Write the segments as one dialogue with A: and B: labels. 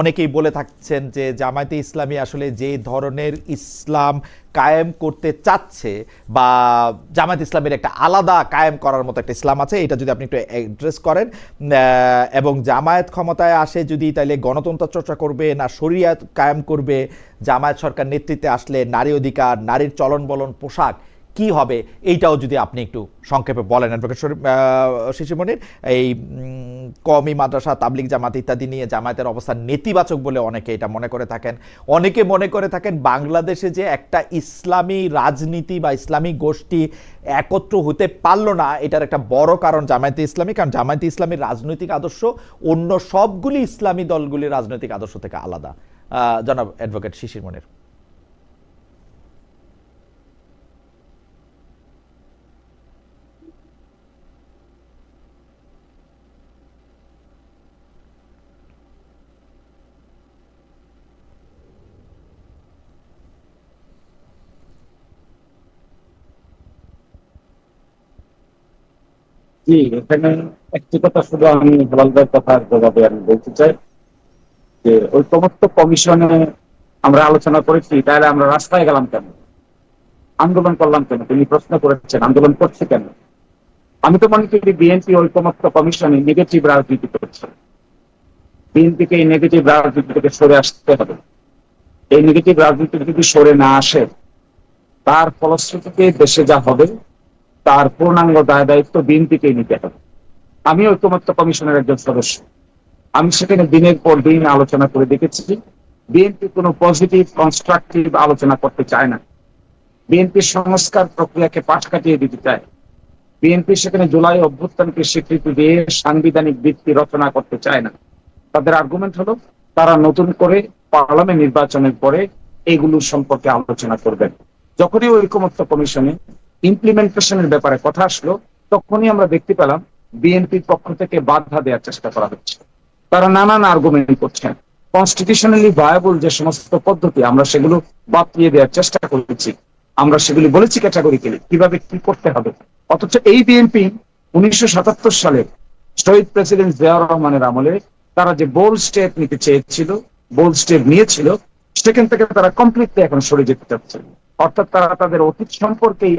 A: অনেকেই বলে থাকছেন যে জামায়াতে ইসলামী আসলে যে ধরনের ইসলাম কায়েম করতে চাচ্ছে বা জামায়াত ইসলামের একটা আলাদা কায়েম করার মতো একটা ইসলাম আছে, এটা যদি আপনি একটু অ্যাড্রেস করেন। এবং জামায়াত ক্ষমতায় আসে যদি তাহলে গণতন্ত্র চর্চা করবে না শরিয়াত কায়েম করবে, জামায়াত সরকার নেতৃত্বে আসলে নারী অধিকার, নারীর চলন বলন পোশাক কি হবে? এইটাও যদি আপনি একটু সংক্ষেপে বলেন অ্যাডভোকেট শিশুমণির এই কমি মাদ্রাসা, তাবলিগ জামাত ইত্যাদি নিয়ে জামায়াতের অবস্থান নেতিবাচক বলে অনেকে এটা মনে করে থাকেন। অনেকে মনে করে থাকেন বাংলাদেশে যে একটা ইসলামী রাজনীতি বা ইসলামী গোষ্ঠী একত্র হতে পারল না, এটার একটা বড় কারণ জামায়াতে ইসলামী, কারণ জামায়াতে ইসলামীর রাজনৈতিক আদর্শ অন্য সবগুলি ইসলামী দলগুলির রাজনৈতিক আদর্শ থেকে আলাদা। জনাব অ্যাডভোকেট শিশির মনির।
B: জি, এখানে একটি কথা শুধু আমি হেলাল ভাইয়ের কথার জবাবে আমি বলতে চাই যে ঐকমত্য কমিশনে আমরা আলোচনা করেছি, তাহলে আমরা রাস্তায় গেলাম কেন? আন্দোলন করলাম কেন? তিনি প্রশ্ন করেছেন, আন্দোলন করছে কেন? আমি তো মনে করি বিএনপি ঐকমত্য কমিশনে নেগেটিভ রাজনীতি করছে। বিএনপিকে এই নেগেটিভ রাজনীতি থেকে সরে আসতে হবে। এই নেগেটিভ রাজনীতি যদি সরে না আসে, তার ফলশ্রুতিতে দেশে যা হবে তার পূর্ণাঙ্গ দায় দায়িত্ব বিএনপিকেই নিতে হবে। আমি ঐকমত্য কমিশনের একজন সদস্য। আমি সেখানে দিনের পর দিন আলোচনা করে দেখেছি বিএনপি কোনো পজিটিভ কনস্ট্রাকটিভ আলোচনা করতে চায় না। বিএনপি সংস্কার প্রক্রিয়াকে পাশ কাটিয়ে দিতে চায়। বিএনপি সেখানে জুলাই অভ্যুত্থানকে স্বীকৃতি দিয়ে সাংবিধানিক ভিত্তি রচনা করতে চায় না। তাদের আর্গুমেন্ট হলো, তারা নতুন করে পার্লামেন্ট নির্বাচনের পরে এগুলো সম্পর্কে আলোচনা করবেন। যখনই ঐকমত্য কমিশনে ইমপ্লিমেন্টেশনের ব্যাপারে কথা আসলো, তখনই আমরা দেখতে পেলাম বিএনপির পক্ষ থেকে বাধা দেওয়ার চেষ্টা করা হচ্ছে। তারা নানান আর্গুমেন্ট করছেন। কনস্টিটিউশনালি ভায়াবল যে সমস্ত পদ্ধতি, আমরা সেগুলো বাতিয়ে দেওয়ার চেষ্টা করেছি। আমরা সেগুলি বলেছি ক্যাটাগরিক্যালি কীভাবে কি করতে হবে। অথচ এই বিএনপি উনিশশো সাতাত্তর সালে শহীদ প্রেসিডেন্ট জিয়াউর রহমানের আমলে তারা যে বোল্ড স্টেপ নিতে চেয়েছিল বোল্ড স্টেপ নিয়েছিল, সেখান থেকে তারা কমপ্লিটলি এখন সরে যেতে চাচ্ছে। অর্থাৎ তারা তাদের অতীত সম্পর্কেই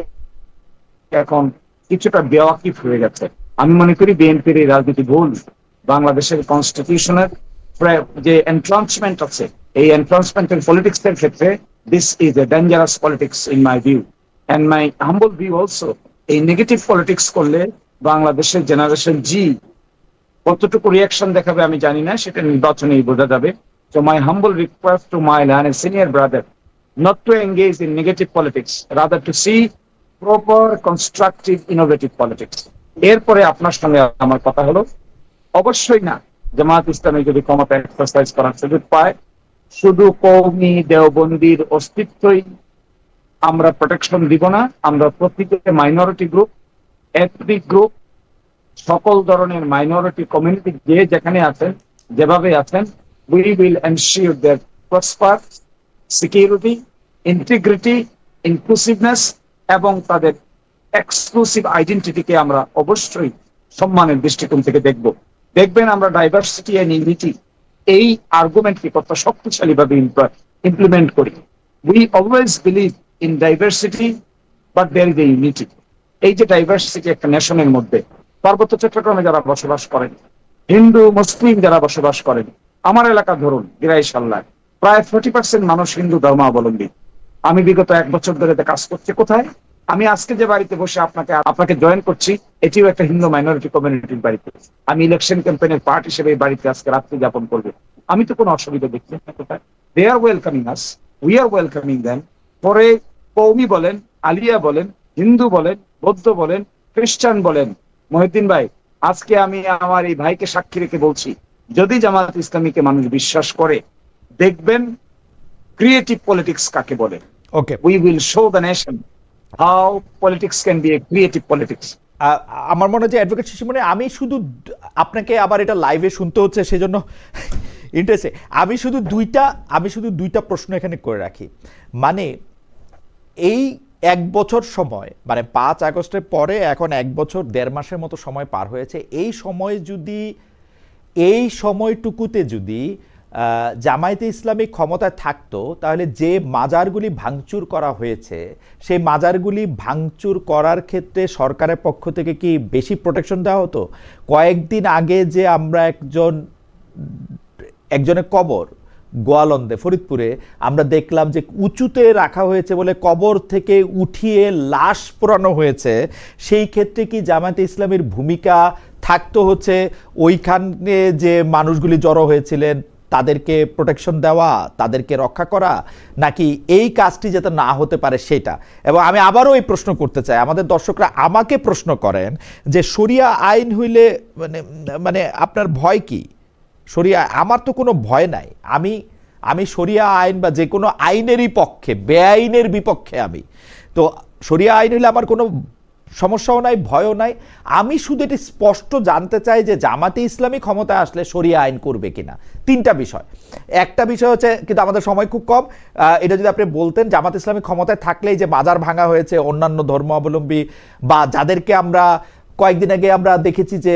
B: এখন কিছুটা বেওয়াকিফ হয়ে গেছে। আমি মনে করি বিএনপির এই রাজনীতি ভুল। বাংলাদেশের কনস্টিটিউশনের যে এনট্রান্সমেন্ট আছে এই এনট্রান্সমেন্টের পলিটিক্স এর ক্ষেত্রে this is a dangerous politics in my view and my humble view also এই নেগেটিভ পলিটিক্স করলে বাংলাদেশের জেনারেশন জি কতটুকু রিয়াকশন দেখাবে আমি জানি না সেটা নির্বাচনেই বোঝা যাবে। তো my humble request to my learned senior brother not to engage in negative politics, rather to see proper, constructive, innovative politics. এরপরে আপনার সঙ্গে আমার কথা হলো অবশ্যই না জামাত ইসলামী যদি ক্ষমতা এক্সারসাইজ করার সুযোগ পায় শুধু কৌমি দেওবন্দির অস্তিত্বই আমরা প্রোটেকশন দিব না আমরা প্রত্যেকে মাইনরিটি গ্রুপ এথনিক গ্রুপ সকল ধরনের মাইনরিটি কমিউনিটি যে যেখানে আছেন যেভাবে আছেন we will ensure their prosper, security, integrity, inclusiveness এবং তাদের এক্সক্লুসিভ আইডেন্টিটিকে আমরা অবশ্যই সম্মানের দৃষ্টিকোণ থেকে দেখব। দেখবেন আমরা ডাইভার্সিটি এন্ড ইউনিটি এই আর্গুমেন্টকে কত শক্তিশালী ভাবে ইমপ্লিমেন্ট করি। We always believe in diversity but there is a unity এই যে ডাইভার্সিটি একটা নেশনের মধ্যে, পার্বত্য চট্টগ্রামে যারা বসবাস করেন, হিন্দু, মুসলিম যারা বসবাস করেন, আমার এলাকা ধরুন গিরাই সাল্লায় প্রায় ফোর্টি পার্সেন্ট মানুষ হিন্দু ধর্মাবলম্বী। আমি বিগত এক বছর ধরে কাজ করছি। কোথায়? আমি আজকে যে বাড়িতে বসে আপনাকে আপনাকে জয়েন করছি, এটিও একটা হিন্দু মাইনরিটি কমিউনিটির বাড়িতে। আমি ইলেকশন ক্যাম্পেইনের পার্ট হিসেবে এই বাড়িতে আজকে রাত্রি যাপন করব। আমি তো কোনো অসুবিধা দেখছি না কোথায়। They are welcoming us we are welcoming then পরে কৌমি বলেন, আলিয়া বলেন, হিন্দু বলেন, বৌদ্ধ বলেন, খ্রিস্টান বলেন, মহিউদ্দিন ভাই, আজকে আমি আমার এই ভাইকে সাক্ষী রেখে বলছি, যদি জামাত ইসলামীকে মানুষ বিশ্বাস করে, দেখবেন ক্রিয়েটিভ পলিটিক্স কাকে বলে।
A: Okay
B: we will show the nation how politics can be a creative politics
A: আমার মনে হয় যে অ্যাডভোকেট শিশুমণি আমি শুধু আপনাকে আবার এটা লাইভে শুনতে হচ্ছে সেজন্য ইন্টারেস্টে আমি শুধু দুইটা আমি শুধু দুইটা প্রশ্ন এখানে করে রাখি। মানে এই এক বছর সময় মানে পাঁচ আগস্টের পরে এখন এক বছর দেড় মাসের মতো সময় পার হয়েছে এই সময় যদি এই সময়টুকুতে যদি জামায়াতে ইসলামী ক্ষমতায় থাকতো, তাহলে যে মাজারগুলি ভাঙচুর করা হয়েছে, সেই মাজারগুলি ভাঙচুর করার ক্ষেত্রে সরকারের পক্ষ থেকে কি বেশি প্রোটেকশন দেওয়া হতো? কয়েকদিন আগে যে আমরা একজন একজনের কবর, গোয়ালন্দে, ফরিদপুরে, আমরা দেখলাম যে উঁচুতে রাখা হয়েছে বলে কবর থেকে উঠিয়ে লাশ পোড়ানো হয়েছে, সেই ক্ষেত্রে কি জামায়াতে ইসলামের ভূমিকা থাকতো হচ্ছে? ওইখানে যে মানুষগুলি জড়ো হয়েছিলেন তাদেরকে প্রোটেকশন দেওয়া, তাদেরকে রক্ষা করা, নাকি এই কাজটি যাতে না হতে পারে সেটা? এবং আমি আবারও এই প্রশ্ন করতে চাই। আমাদের দর্শকরা আমাকে প্রশ্ন করেন যে, শরিয়া আইন হইলে মানে মানে আপনার ভয় কি? শরিয়া, আমার তো কোনো ভয় নাই। আমি আমি শরিয়া আইন বা যে কোনো আইনেরই পক্ষে, বেআইনের বিপক্ষে আমি। তো শরিয়া আইন হইলে আমার কোনো সমস্যাও নাই, ভয়ও নাই। আমি শুধু এটি স্পষ্ট জানতে চাই যে জামাতে ইসলামী ক্ষমতায় আসলে শরিয়া আইন করবে কিনা। তিনটা বিষয়। একটা বিষয় হচ্ছে, কিন্তু আমাদের সময় খুব কম এটা যদি আপনি বলতেন, জামাত ইসলামী ক্ষমতায় থাকলেই যে বাজার ভাঙা হয়েছে, অন্যান্য ধর্ম অবলম্বী বা যাদেরকে আমরা কয়েকদিন আগে আমরা দেখেছি যে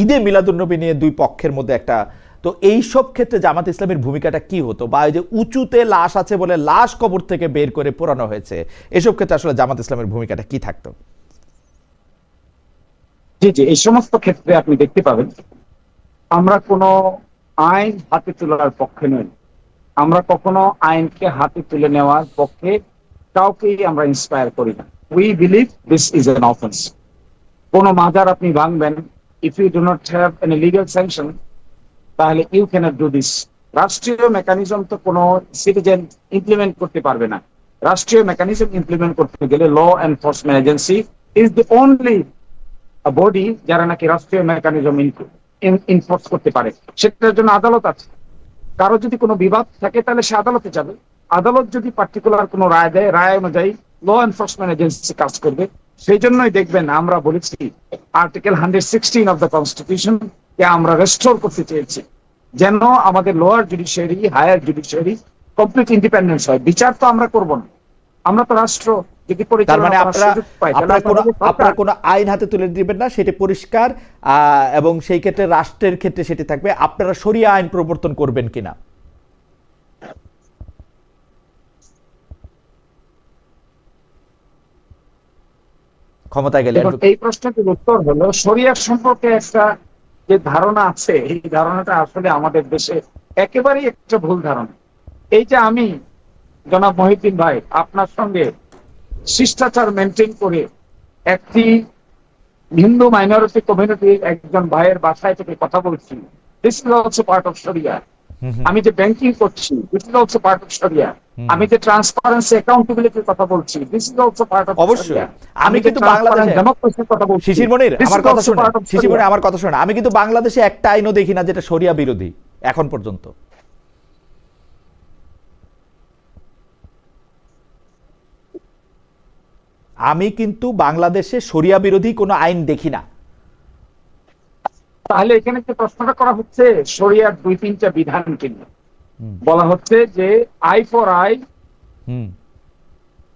A: ঈদে মিলাদুন্নবী নিয়ে দুই পক্ষের মধ্যে একটা তো এই সব ক্ষেত্রে জামাত ইসলামের ভূমিকাটা কি হতো? বা এই যে উঁচুতে লাশ আছে বলে লাশ কবর থেকে বের করে পোড়ানো হয়েছে, এসব ক্ষেত্রে আসলে জামাত ইসলামের ভূমিকাটা কি থাকতো?
B: জি জি, এই সমস্ত ক্ষেত্রে আপনি দেখতে পাবেন, আমরা কোনো আইন হাতে তোলার পক্ষে নই। আমরা কখনো আইনকে হাতে তুলে নেওয়ার পক্ষে কাউকেই আমরা ইন্সপায়ার করি না। We believe this is an offence কোন মাজার আপনি ভাঙবেন if you do not have an legal sanction তাহলে ইউ ক্যানট ডু দিস রাষ্ট্রীয় মেকানিজম তো কোনো সিটিজেন ইমপ্লিমেন্ট করতে পারবে না। রাষ্ট্রীয় মেকানিজম ইমপ্লিমেন্ট করতে গেলে law enforcement agency is the only body যারা নাকি রাষ্ট্রীয় মেকানিজম ইনফোর্স করতে পারে। সেটার জন্য আদালত আছে। কারও যদি কোনো বিবাদ থাকে তাহলে সে আদালতে যাবে। আদালত যদি পার্টিকুলার কোনো রায় দেয়, রায় অনুযায়ী ল এনফোর্সমেন্ট এজেন্সি কাজ করবে। সেই জন্যই দেখবেন আমরা বলেছি article hundred sixteen of the constitution কে আমরা রেস্টোর করতে চেয়েছি। যেন আমাদের lower judiciary higher judiciary complete independence হয়। বিচার তো আমরা করব না। আমরা তো রাষ্ট্র যদি
A: মানে আপনারা কোনো আইন হাতে তুলে দিবেন না সেটি পরিষ্কার এবং সেই ক্ষেত্রে রাষ্ট্রের ক্ষেত্রে সেটি থাকবে। আপনারা শরিয়া আইন প্রবর্তন করবেন কিনা? ক্ষমতায় গেলে
B: এই প্রশ্নটির উত্তর হলো শরিয়ার সম্পর্কে একটা যে ধারণা আছে, এই ধারণাটা আসলে আমাদের দেশে একেবারেই একটা ভুল ধারণা। এই যে আমি, জনাব মহিউদ্দিন ভাই, আপনার সঙ্গে শিষ্টাচার মেনটেন করে একটি হিন্দু মাইনরিটি কমিউনিটির একজন ভাইয়ের বাসায় থেকে কথা বলছি। This is also part of শরিয়া আমি যে ব্যাংকিং করছি this is also part of শরিয়া আমি যে ট্রান্সপারেন্সি অ্যাকাউন্টেবিলিটির কথা বলছি this is also part of
A: অবশ্যই। আমি কিন্তু বাংলাদেশে-
B: ডেমোক্রেসির কথা বলছি
A: শিশির মনির আমার কথা
B: also
A: শুনে
B: part of
A: শিশির মনির আমার কথা শুনে আমি কিন্তু বাংলাদেশে একটা আইনও দেখি না যেটা শরিয়া বিরোধী এখন পর্যন্ত। আমি কিন্তু বাংলাদেশে শরিয়া বিরোধী কোনো আইন দেখি না।
B: তাহলে এখানে যে প্রশ্নটা করা হচ্ছে শরিয়ার দুই তিনটা বিধান কিনে। বলা হচ্ছে যে আই ফর আই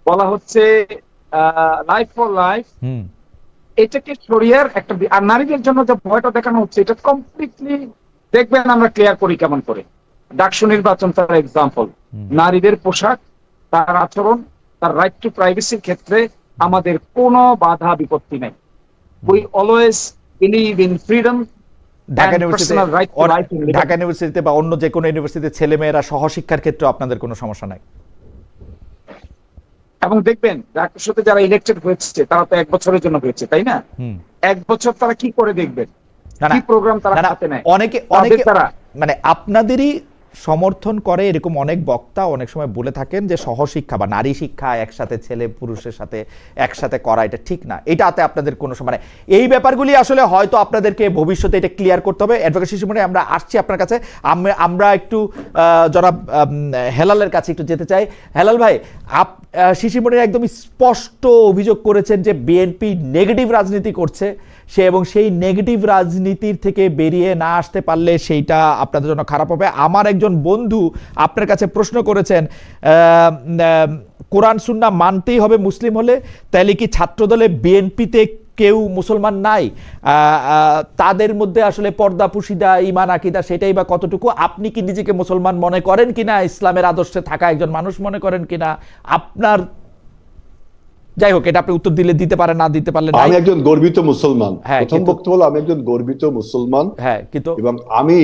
B: বলা হচ্ছে লাইফ ফর লাইফ। এটাকে শরিয়ার একটা আর নারীদের জন্য যে ভয়টা দেখানো হচ্ছে এটা কমপ্লিটলি দেখবেন আমরা ক্লিয়ার করি কেমন করে। ডাকসু নির্বাচন তার এক্সাম্পল নারীদের পোশাক তার আচরণ তার রাইট টু প্রাইভেসির ক্ষেত্রে আমাদের কোনো বাধা বিপত্তি নেই we always believe in freedom
A: Dhaka ইউনিভার্সিটিতে. ঢাকা ইউনিভার্সিটিতে বা অন্য যে কোনো ইউনিভার্সিটিতে ছেলেমেয়েরা সহশিক্ষার ক্ষেত্রে আপনাদের কোনো সমস্যা নাই?
B: এবং দেখবেন সাথে যারা ইলেকটেড হয়েছে তারা তো এক বছরের জন্য হয়েছে তাই না? এক বছর তারা কি করে দেখবেন? কি প্রোগ্রাম তারা হাতে নেয়?
A: অনেকে অনেকে
B: তারা
A: মানে আপনাদেরই সমর্থন করে এরকম অনেক বক্তা অনেক সময় বলে থাকেন যে সহশিক্ষা বা নারী শিক্ষা একসাথে ছেলে পুরুষের সাথে একসাথে করা এটা ঠিক না। এটাতে আপনাদের কোনো সময় মানে এই ব্যাপারগুলি আসলে হয়তো আপনাদেরকে ভবিষ্যতে এটা ক্লিয়ার করতে হবে। অ্যাডভোকেট শিশুমণি আমরা আসছি আপনার কাছে। আমরা একটু জনাব হেলালের কাছে একটু যেতে চাই। হেলাল ভাই, আপ শিশিমণির একদম স্পষ্ট অভিযোগ করেছেন যে বিএনপি নেগেটিভ রাজনীতি করছে। সে এবং সেই নেগেটিভ রাজনীতির থেকে বেরিয়ে না আসতে পারলে সেইটা আপনাদের জন্য খারাপ হবে। আমার একজন বন্ধু আপনার কাছে প্রশ্ন করেছেন কোরআন সুন্না মানতেই হবে মুসলিম হলে তাহলে কি ছাত্রদলে বিএনপিতে কেউ মুসলমান নাই? তাদের মধ্যে আসলে পর্দা পুশিদা ইমান আকিদা সেটাই বা কতটুকু? আপনি কি নিজেকে মুসলমান মনে করেন কিনা? ইসলামের আদর্শে থাকা একজন মানুষ মনে করেন কিনা? আপনার যাই হোক এটা আপনি উত্তর দিলে দিতে পারেন না দিতে পারলে।
C: আমি একজন গর্বিত মুসলমান।
A: হ্যাঁ,
C: প্রথম বক্তব্য হলো আমি একজন গর্বিত মুসলমান।
A: হ্যাঁ কিন্তু
C: এবং আমি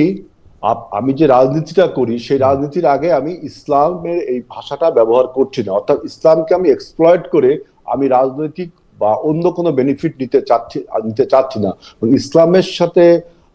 C: আমি যে রাজনীতিটা করি, সেই রাজনীতির আগে আমি ইসলামের এই ভাষাটা ব্যবহার করছি না। অর্থাৎ ইসলামকে আমি এক্সপ্লয়েট করে আমি রাজনৈতিক বা অন্য কোনো বেনিফিট নিতে চাচ্ছি নিতে চাচ্ছি না। ইসলামের সাথে,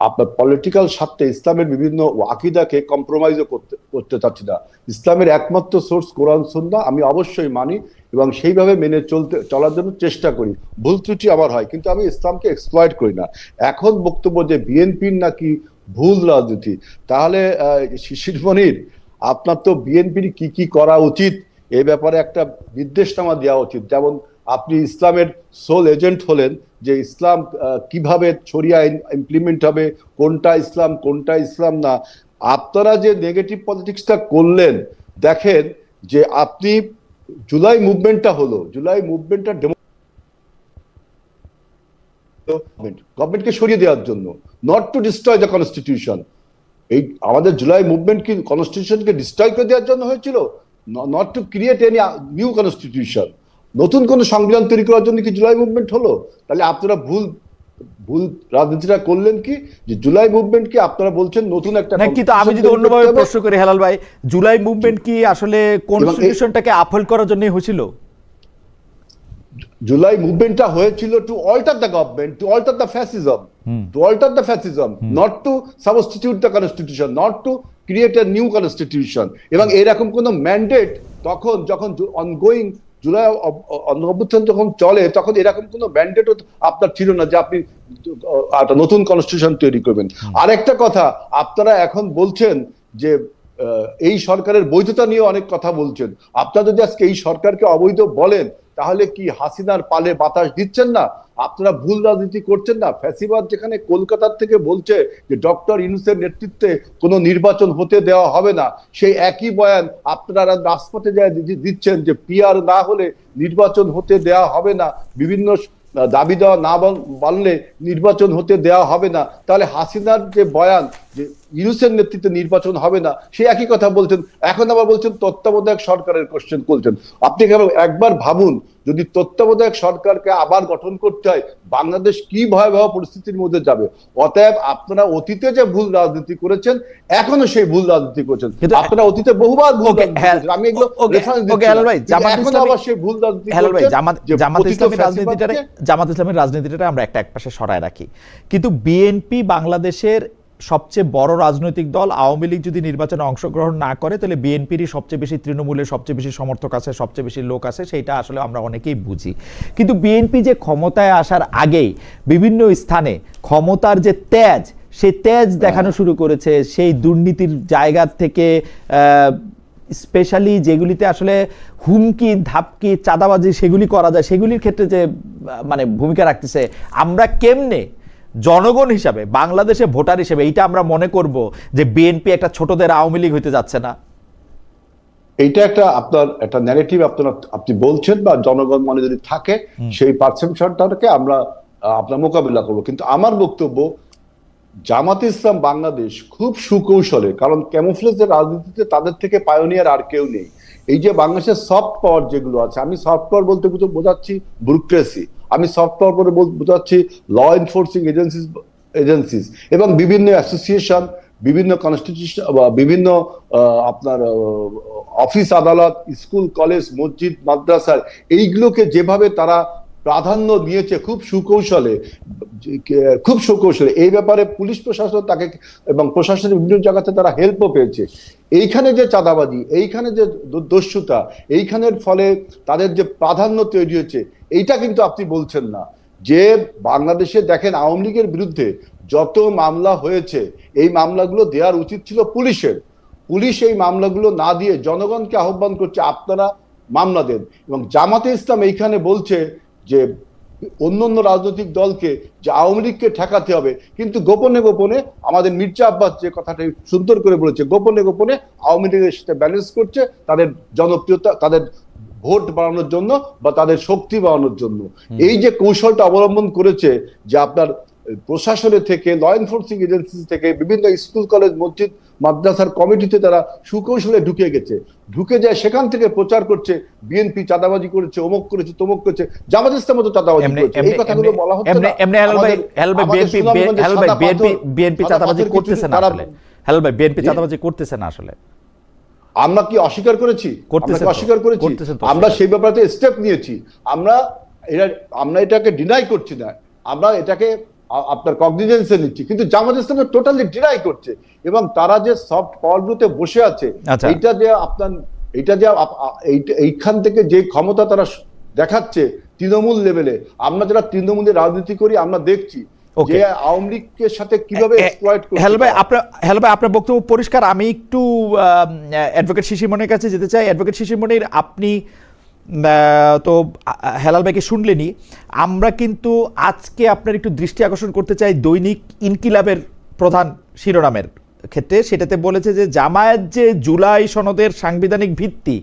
C: আপনার পলিটিক্যাল স্বার্থে ইসলামের বিভিন্ন আকিদাকে কম্প্রোমাইজও করতে করতে চাচ্ছি না। ইসলামের একমাত্র সোর্স কোরআন, সুন্নাহ, আমি অবশ্যই মানি এবং সেইভাবে মেনে চলতে, চলার জন্য চেষ্টা করি। ভুল ত্রুটি আমার হয়, কিন্তু আমি ইসলামকে এক্সপ্লয়েড করি না। এখন বক্তব্য যে বিএনপির নাকি ভুল রাজনীতি। তাহলে আহ, শিশির মনির আপনার তো বিএনপির কি কি করা উচিত এ ব্যাপারে একটা নির্দেশনামা দেওয়া উচিত। যেমন আপনি ইসলামের সোল এজেন্ট হলেন যে ইসলাম কীভাবে ছড়িয়া ইমপ্লিমেন্ট হবে কোনটা ইসলাম কোনটা ইসলাম না। আপনারা যে নেগেটিভ পলিটিক্সটা করলেন দেখেন যে আপনি জুলাই মুভমেন্টটা হলো জুলাই মুভমেন্টটা গভর্নমেন্টকে সরিয়ে দেওয়ার জন্য not to destroy the constitution এই আমাদের জুলাই মুভমেন্ট কি কনস্টিটিউশনকে ডিস্ট্রয় করে দেওয়ার জন্য হয়েছিল? Not to create any new constitution নতুন কোন সংবিধান তৈরি করার জন্য কি জুলাই মুভমেন্ট হলো? তাহলে আপনারা ভুল ভুল রাজনীতিটা করলেন কি? যে জুলাই মুভমেন্ট কি আপনারা বলছেন নতুন একটা
A: কিন্তু আমি যদি অন্যভাবে? প্রশ্ন করি হেলাল ভাই জুলাই মুভমেন্ট কি আসলে কনস্টিটিউশনটাকে আপহোল্ড করার জন্য হয়েছিল?
C: জুলাই মুভমেন্টটা হয়েছিল to alter the government to alter the fascism to alter the fascism not to substitute the constitution not to create a new constitution এবং এরকম কোনো ম্যান্ডেট তখন যখন অনগোয়িং জুলাই অভ্যুত্থান যখন চলে তখন এরকম কোনো ম্যান্ডেটও আপনার ছিল না যে আপনি একটা নতুন কনস্টিটিউশন তৈরি করবেন। আরেকটা কথা আপনারা এখন বলছেন যে এই সরকারের বৈধতা নিয়ে অনেক কথা বলছেন। আপনারা যদি আজকে এই সরকারকে অবৈধ বলেন তাহলে কি হাসিনার পালে বাতাস দিচ্ছেন না? আপনারা ভুল রাজনীতি করছেন না? ফ্যাসিবাদ যেখানে কলকাতার থেকে বলছে যে ডক্টর ইউনুসের নেতৃত্বে কোনো নির্বাচন হতে দেওয়া হবে না, সেই একই বয়ান আপনারা রাজপথে যায় দিচ্ছেন যে পিআর না হলে নির্বাচন হতে দেওয়া হবে না, বিভিন্ন দাবি দেওয়া না মানলে নির্বাচন হতে দেওয়া হবে না। তাহলে হাসিনার যে বয়ান যে ইউনুসের নেতৃত্বে নির্বাচন হবে না সে একই কথা বলছেন। এখন আবার বলছেন তত্ত্বাবধায়ক সরকারের কোশ্চেন করছেন আপনি কেবল একবার ভাবুন যদি তত্ত্বাবধায়ক সরকারকে আবার গঠন করতে হয় বাংলাদেশ কি ভয়াবহ পরিস্থিতির মধ্যে যাবে? অতএব আপনারা অতীতে যে ভুল রাজনীতি করেছেন এখনও সেই ভুল রাজনীতি করছেন। আপনারা অতীতে বহুবার ভুল
A: হ্যাঁ,
C: আমি এগুলো আবার সেই ভুল রাজনীতি
A: জামাত ইসলামের রাজনীতিটা জামাত ইসলামের রাজনীতিটা আমরা একটা একপাশে সরায় রাখি। কিন্তু বিএনপি বাংলাদেশের সবচেয়ে বড় রাজনৈতিক দল আওয়ামী লীগ যদি নির্বাচনে অংশগ্রহণ না করে তাহলে বিএনপিরই সবচেয়ে বেশি তৃণমূলের সবচেয়ে বেশি সমর্থক আছে সবচেয়ে বেশি লোক আছে সেইটা আসলে আমরা অনেকেই বুঝি। কিন্তু বিএনপি যে ক্ষমতায় আসার আগেই বিভিন্ন স্থানে ক্ষমতার যে তেজ সেই তেজ দেখানো শুরু করেছে সেই দুর্নীতির জায়গা থেকে স্পেশালি যেগুলিতে আসলে হুমকি ধাপকি চাঁদাবাজি সেগুলি করা যায় সেগুলির ক্ষেত্রে যে মানে ভূমিকা রাখতেছে আমরা কেমনে জনগণ হিসাবে বাংলাদেশে ভোটার হিসেবে এইটা আমরা মনে করব যে বিএনপি একটা ছোটদের আওয়ামী লীগ হইতে যাচ্ছে না।
C: এইটা একটা আপনার একটা ন্যারেটিভ আপনার আপনি বলছেন বা জনগণ মনে যদি থাকে সেই পারসেপশনটাকে আমরা আপনার মোকাবিলা করব। কিন্তু আমার বক্তব্য জামাত ইসলাম বাংলাদেশ খুব সুকৌশলে কারণ ক্যামোফ্লেজের রাজনীতিতে তাদের থেকে পায়োনিয়ার আর কেউ নেই। এই যে বাংলাদেশের সফট পাওয়ার যেগুলো আছে আমি সফট পাওয়ার বলতে বুঝ- বোঝাচ্ছি ব্যুরোক্রেসি আমি সফট পাওয়ার বল- বোঝাচ্ছি ল এনফোর্সিং এজেন্সিস এজেন্সিস এবং বিভিন্ন অ্যাসোসিয়েশন বিভিন্ন কনস্টিটিউশন বিভিন্ন আপনার অফিস আদালত স্কুল কলেজ মসজিদ, মাদ্রাসার এইগুলোকে যেভাবে তারা প্রাধান্য দিয়েছে খুব সুকৌশলে খুব সুকৌশলে। এই ব্যাপারে পুলিশ প্রশাসন তাকে এবং প্রশাসনের বিভিন্ন জায়গাতে তারা হেল্পও পেয়েছে। এইখানে যে চাঁদাবাজি, এইখানে যে দস্যুতা, এইখানের ফলে তাদের যে প্রাধান্য তৈরি হয়েছে, এইটা কিন্তু আপনি বলছেন না। যে বাংলাদেশে দেখেন আওয়ামী লীগের বিরুদ্ধে যত মামলা হয়েছে, এই মামলাগুলো দেওয়ার উচিত ছিল পুলিশের। পুলিশ এই মামলাগুলো না দিয়ে জনগণকে আহ্বান করছে, আপনারা মামলা দেন। এবং জামাতে ইসলাম এইখানে বলছে যে অন্য অন্য রাজনৈতিক দলকে যে আওয়ামী লীগকে ঠেকাতে হবে কিন্তু গোপনে গোপনে আমাদের মির্জা আব্বাস যে কথাটা সুন্দর করে বলেছে গোপনে গোপনে আওয়ামী লীগের সাথে ব্যালেন্স করছে তাদের জনপ্রিয়তা তাদের ভোট বাড়ানোর জন্য বা তাদের শক্তি বাড়ানোর জন্য। এই যে কৌশলটা অবলম্বন করেছে যে আপনার প্রশাসনের থেকে ল এনফোর্সিং এজেন্সি থেকে বিভিন্ন স্কুল কলেজ মসজিদ মাদ্রাসার কমিটিতে তারা সুকৌশলে ঢুকে গেছে। ঢুকে যায় সেখান থেকে প্রচার করছে বিএনপি চাঁদাবাজি করেছে অমুক করেছে তমুক করেছে জামাত ইসলাম তো চাঁদাবাজি করেছে। এই কথাগুলো বলা হচ্ছে
A: এমনি
C: না।
A: এমনি হেলাল ভাই
C: আমাদের-
A: ভাই বিএনপি বিএনপি চাঁদাবাজি করতেছে না আসলে। হেলাল ভাই বিএনপি চাঁদাবাজি করতেছে না আসলে।
C: আমরা কি অস্বীকার করেছি। অস্বীকার করেছি? আমরা সেই ব্যাপারে স্টেপ নিয়েছি। আমরা এটা আমরা এটাকে ডিনাই করছি না। আমরা এটাকে আপনার কগনিজেন্সে নিচ্ছি। কিন্তু জামাত ইসলাম টোটালি ডিনাই করছে। এবং তারা যে সফট পাওয়ারগুলোতে বসে আছে
A: আচ্ছা।
C: এইটা যে আপনার এটা যে এইখান থেকে যে ক্ষমতা তারা দেখাচ্ছে তৃণমূল লেভেলে আমরা যারা তৃণমূলে রাজনীতি করি আমরা দেখছি. যে আওয়ামী লীগের সাথে কীভাবে এক্সপ্লয়েট করছে
A: হেল ভাই আপনার হেল ভাই আপনার বক্তব্য পরিষ্কার। আমি একটু অ্যাডভোকেট শিশিমনির কাছে যেতে চাই। অ্যাডভোকেট শিশিমনির আপনি তো হেলাল ভাইকে শুনলেনই আমরা কিন্তু আজকে আপনার একটু দৃষ্টি আকর্ষণ করতে চাই দৈনিক ইনকিলাবের প্রধান শিরোনামের ক্ষেত্রে। সেটাতে বলেছে যে, জামায়াত যে জুলাই সনদের সাংবিধানিক ভিত্তি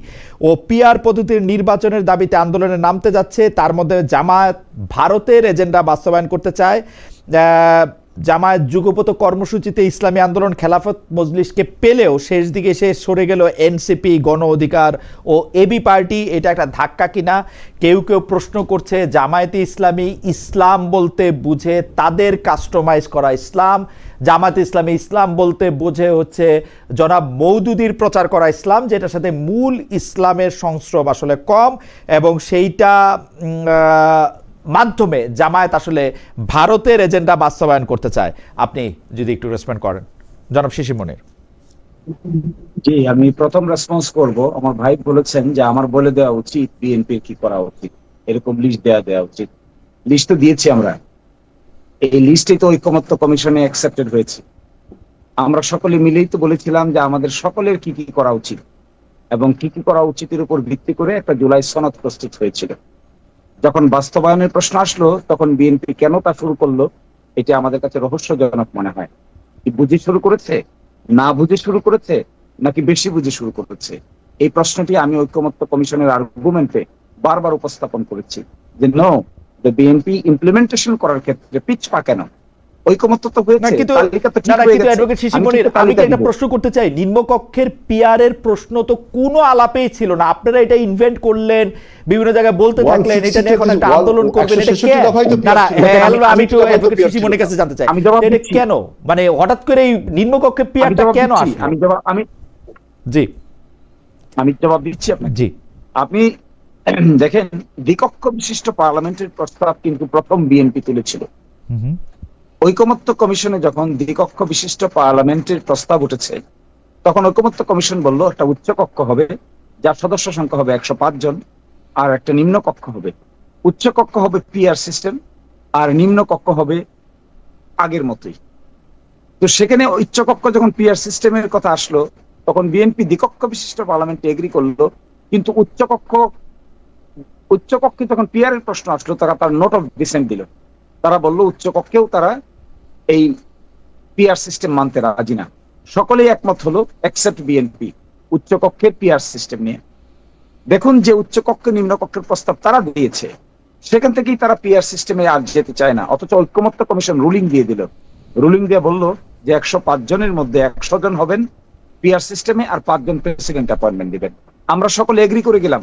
A: ও পিআর পদ্ধতির নির্বাচনের দাবিতে আন্দোলনে নামতে যাচ্ছে, তার মধ্যে জামায়াত ভারতের এজেন্ডা বাস্তবায়ন করতে চায়। জামায়াত যুগপত কর্মসূচিতে ইসলামী আন্দোলন খেলাফত মজলিসকে পেলেও শেষ দিকে সে সরে গেল এনসিপি, গণ অধিকার ও এবি পার্টি। এটা একটা ধাক্কা কিনা? কেউ কেউ প্রশ্ন করছে, জামায়াতে ইসলামী ইসলাম বলতে বুঝে তাদের কাস্টমাইজ করা ইসলাম জামাত ইসলামী ইসলাম বলতে বোঝে হচ্ছে জনাব মৌদুদির প্রচার করা ইসলাম, যেটার সাথে মূল ইসলামের সংস্রব আসলে কম এবং সেইটা মাধ্যমে জামায়াত আসলে ভারতের এজেন্ডা বাস্তবায়ন করতে চায়। আপনি যদি একটু রেসপন্ড করেন। জনাব শিশিমনির
B: জি, আমি প্রথম রেসপন্স করব। আমার ভাই বলেছেন যে আমার বলে দেওয়া উচিত বিএনপির কি করা উচিত। এরকম লিস্ট দেওয়া দেওয়া উচিত। লিস্ট তো দিয়েছি আমরা। এই লিস্টে তো ঐকমত্য কমিশনে অ্যাকসেপ্টেড হয়েছে। আমরা সকলে মিলেই তো বলেছিলাম যে আমাদের সকলের কি কি করা উচিত। এবং কি কি করা উচিতের উপর ভিত্তি করে একটা জুলাই সনদ প্রস্তুত হয়েছিল। যখন বাস্তবায়নের প্রশ্ন আসলো, তখন বিএনপি কেন তা শুরু করল, এটা আমাদের কাছে রহস্যজনক মনে হয়। কি বুঝে শুরু করেছে? না বুঝে শুরু করেছে? নাকি বেশি বুঝে শুরু করেছে? এই প্রশ্নটি আমি ঐক্যমত্য কমিশনের আর্গুমেন্টে বারবার উপস্থাপন করেছি যে নো বিএনপি ইমপ্লিমেন্টেশন করার ক্ষেত্রে পিছপা কেন? ঐকমত্য তো হয়েছে
A: কিন্তু
B: তো।
A: অ্যাডভোকেট
B: আমি
A: একটা প্রশ্ন করতে চাই? নিম্নকক্ষের প্রশ্ন তো কোনো আলাপেই ছিল না। আপনারা এটা ইনভেন্ট করলেন বিভিন্ন জায়গায় বলতে থাকলেন এটা নিয়ে এখন একটা আন্দোলন করবেন এটা
C: 166
A: কেন
C: দফায় তো
A: না না
C: পিয়ার ছিল।
A: হ্যাঁ,
B: আমি-
A: আমি অ্যাডভোকেট কাছে জানতে চাই। এটা কেন? মানে হঠাৎ করে এই নিম্নকক্ষে
B: আমি
A: পিয়ারটা
B: জবাব
A: কেন আসলো?
B: আমি জবাব আমি
A: জি।
B: আমি জবাব দিচ্ছি আপনাকে।
A: জি।
B: আপনি দেখেন দ্বিকক্ষ বিশিষ্ট পার্লামেন্টের প্রস্তাব কিন্তু প্রথম বিএনপি তুলেছিল।
A: হুম।
B: ঐকমত্য কমিশনে যখন দ্বিকক্ষ বিশিষ্ট পার্লামেন্টের প্রস্তাব উঠেছে, তখন ঐকমত্য কমিশন বলল, একটা উচ্চ কক্ষ হবে, যার সদস্য সংখ্যা হবে একশো জন, আর একটা নিম্ন কক্ষ হবে। উচ্চ কক্ষ হবে পিআর সিস্টেম, আর নিম্ন কক্ষ হবে আগের মতোই। তো সেখানে উচ্চ কক্ষ যখন পিআর সিস্টেমের কথা আসলো, তখন বিএনপি দ্বিকক্ষ বিশিষ্ট পার্লামেন্টে এগ্রি করল, কিন্তু উচ্চ কক্ষ, উচ্চ কক্ষে যখন পিআর এর প্রশ্ন আসলো, তারা তার নোট অফ ডিসেন্ট দিল। তারা বলল, উচ্চ কক্ষেও তারা এই পিআর সিস্টেম মানতে রাজি না। সকলেই একমত হলো এক্সেপ্ট বিএনপি উচ্চ কক্ষের পিআর সিস্টেম নিয়ে। দেখুন যে উচ্চ কক্ষ নিম্ন কক্ষের প্রস্তাব তারা দিয়েছে, সেখান থেকেই তারা পিআর সিস্টেমে আর যেতে চায় না। অথচ ঐক্যমত্য কমিশন রুলিং দিয়ে দিল। রুলিং দিয়ে বলল যে একশো পাঁচ জনের মধ্যে একশো জন হবেন পিআর সিস্টেমে আর পাঁচজন প্রেসিডেন্ট অ্যাপয়েন্টমেন্ট দিবেন। আমরা সকলে এগ্রি করে গেলাম।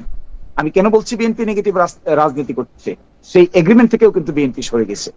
B: আমি কেন বলছি বিএনপি নেগেটিভ রাজনীতি করছে? সেই এগ্রিমেন্ট থেকেও কিন্তু বিএনপি সরে গেছে।